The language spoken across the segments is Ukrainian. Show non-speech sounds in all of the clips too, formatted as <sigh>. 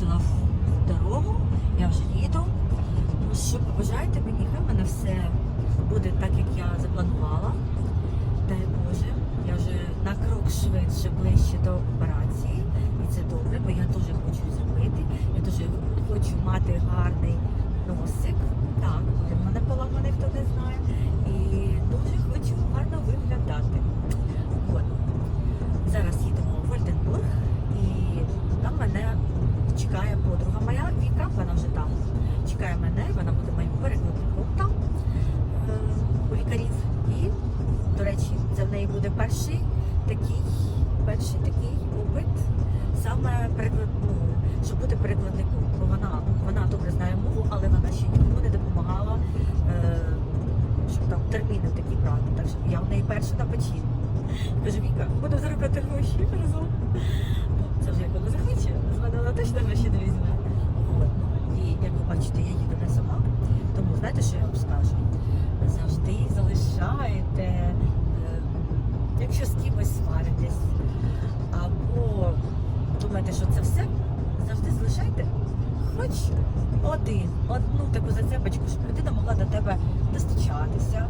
вирушила в дорогу, я вже їду. Ну що, побажайте мені, хай мене все буде так, як я запланувала. Дай Боже, я вже на крок швидше ближче до операції. І це добре, бо я дуже хочу зробити. Я дуже хочу мати гарний носик. Так, він в мене поламаний, чекає мене, вона буде моїм перекладником там е, у лікарів. І, до речі, це в неї буде перший такий, перший такий опит, саме переклад, ну, щоб бути перекладником. Бо вона, вона добре знає мову, але вона ще нікому не допомагала, е, щоб там терміни такі брати. Так що я в неї перша на печі. Кажу, Віка, буду заробляти гроші разом. Ну, Це вже як вона захоче, з мене вона точно гроші не візьме. От. І як ви бачите, я їду не сама. Тому знаєте, що я вам скажу? Завжди залишаєте, е, якщо з кимось сваритесь, або думаєте, що це все, завжди залишайте хоч один, одну таку зацепочку, щоб людина могла до тебе достучатися,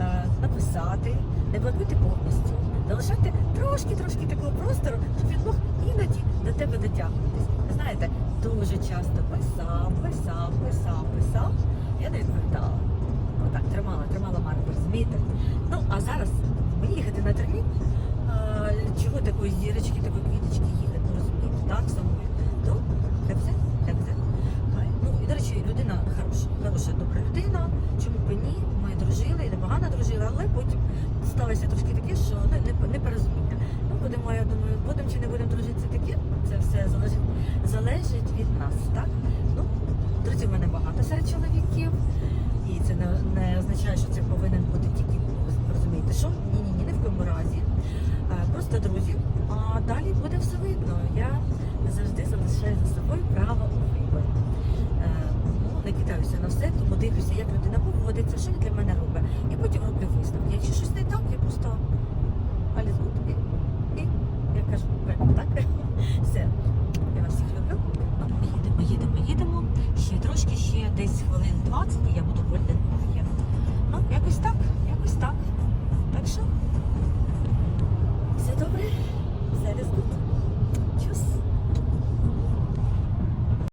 е, написати, не блокуйте повністю. Залишайте трошки-трошки такого простору, щоб він мог іноді до тебе дотягнутися. Знаєте, дуже часто писав, писав, писав, писав. Я не відповідала. Отак, тримала, тримала марку, розумієте? Ну, а зараз мені їхати на термін. Чого такої зірочки, такої квіточки їхати, ну розумієте, так, самою. То хай все, хай все. Ну, і, до речі, людина хороша, хороша, добра людина. Чому б ні? Ми дружили, і непогано дружили, але потім сталося трошки таке, що ну, не, непорозуміння. Ну, будемо, я думаю, будемо чи не будемо дружити, це таке. Це все залежить вважаю, що це повинен бути тільки. Розумієте, що? Ні-ні, ні, не в кому разі. Е, просто друзі. А далі буде все видно. Я завжди залишаю за собою право у виборі. Е, не ну, кидаюся на все, тому дивлюся, як людина поводиться, що він для мене робить. І потім роблю висновки. Якщо щось не так, я просто алізгут і, і я кажу, так? <laughs> Все. Я вас всіх люблю. Ми їдемо, їдемо, їдемо. Ще трошки, ще десь хвилин 20 і я буду вольна.